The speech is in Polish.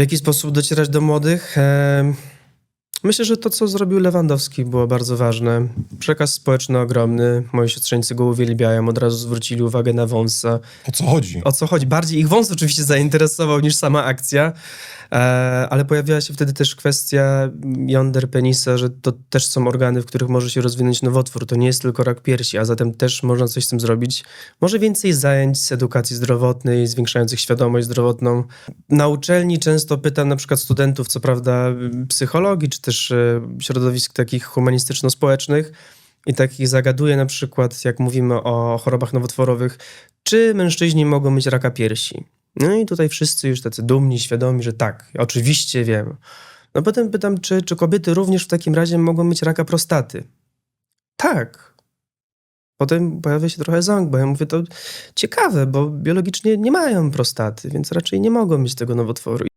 W jaki sposób docierać do młodych? Myślę, że to, co zrobił Lewandowski, było bardzo ważne. Przekaz społeczny ogromny. Moi siostrzeńcy go uwielbiają, od razu zwrócili uwagę na wąsa. O co chodzi? O co chodzi? Bardziej ich wąs oczywiście zainteresował niż sama akcja, e, ale pojawiła się wtedy też kwestia jąder penisa, że to też są organy, w których może się rozwinąć nowotwór. To nie jest tylko rak piersi, a zatem też można coś z tym zrobić. Może więcej zajęć z edukacji zdrowotnej, zwiększających świadomość zdrowotną. Na uczelni często pytam na przykład studentów, co prawda psychologii, czy też e, środowisk takich humanistyczno-społecznych, i takich zagaduję na przykład, jak mówimy o chorobach nowotworowych, czy mężczyźni mogą mieć raka piersi? No i tutaj wszyscy już tacy dumni, świadomi, że tak, oczywiście wiem. No potem pytam, czy, czy kobiety również w takim razie mogą mieć raka prostaty? Tak. Potem pojawia się trochę ząg, bo ja mówię, to ciekawe, bo biologicznie nie mają prostaty, więc raczej nie mogą mieć tego nowotworu.